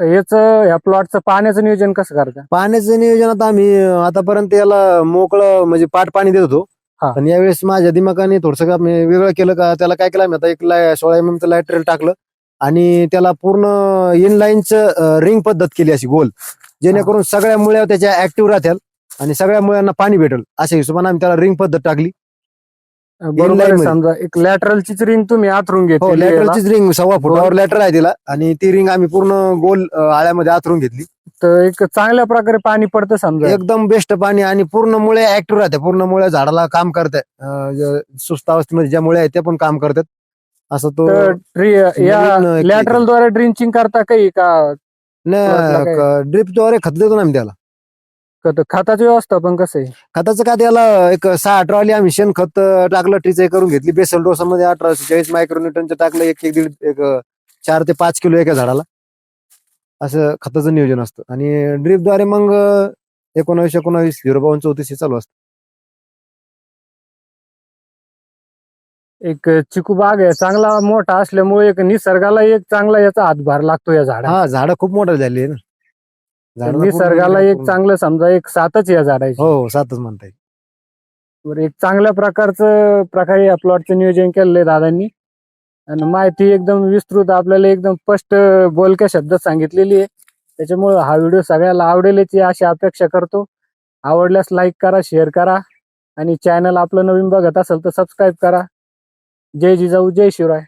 याच ह्या प्लॉटचं पाण्याचं नियोजन कसं करता? पाण्याचं नियोजन आता आम्ही आतापर्यंत याला मोकळं म्हणजे पाट पाणी देत होतो. हा. पण यावेळेस माझ्या दिमागाने थोडस वेगळं केलं का त्याला काय केलं आम्ही आता एक ला- सोळा एम चं लायट्रेल टाकलं. आणि त्याला पूर्ण इनलाईनचं रिंग पद्धत केली अशी गोल. जेणेकरून सगळ्या मुळ्या त्याच्या ऍक्टिव्ह राहत्याल आणि सगळ्या मुळ्यांना पाणी भेटेल. अशा हिशोबाने आम्ही त्याला रिंग पद्धत टाकली. बरोबर line आहे मध्ये. समजा. एक लॅटरलचीच रिंग तुम्ही आथरून हो घेतली लॅटरचीच रिंग सव्वा फुटावर लॅटर आहे तिला. आणि ती रिंग आम्ही पूर्ण गोल अं, आळ्यामध्ये आतरून घेतली. तर एक चांगल्या प्रकारे पाणी पडतं समजा. एकदम बेस्ट पाणी आणि पूर्ण मुळे ऍक्टिव्ह राहते. पूर्ण मुळे झाडाला काम करतात सुस्त अवस्थेमध्ये ज्या मुळे आहेत त्या पण काम करतात. असं तो तर या नवीन लॅटरलद्वारे ड्रिंचिंग करता काही का? plotला काय? ड्रिपद्वारे खत देतो ना आम्ही त्याला. क- खताची व्यवस्था पण कसं आहे? खताचं काय त्याला एक सहा अठरा वाली आम्ही शेण खत टाकलं ट्रीचं करून घेतली. बेसल डोसामध्ये अठराशे चाळीस मायक्रोन्यूटनचं टाकलं. एक एक दीड एक अं, चार ते पाच किलो एका झाडाला. असं खताचं नियोजन असतं. आणि ड्रिपद्वारे मग अं, एकोणावीस एकोणावीस झिरो बावन्न चौतीस हे चालू असतं. एक चिकू बाग आहे. चांगला मोठा असल्यामुळे एक निसर्गाला एक चांगला याचा हातभार लागतो या झाडा हा झाडं खूप मोठं झाली आहे ना. झाडाला पूर्ण निसर्गाला एक पूर्ण- चांगलं समजा एक सातच या झाडाची. हो सातच म्हणताय. बरं, एक चांगल्या प्रकारचं प्रकारे या प्लॉटचं नियोजन केलेलं आहे दादांनी. आणि माहिती एकदम विस्तृत आपल्याला एकदम स्पष्ट बोलक्या शब्दात सांगितलेली आहे. त्याच्यामुळे हा व्हिडिओ सगळ्याला आवडेलच ही अशी अपेक्षा करतो. आवडल्यास लाईक करा शेअर करा. आणि चॅनल आपलं नवीन बघत असेल तर सबस्क्राईब करा. जय जिजाऊ जय शिवराय.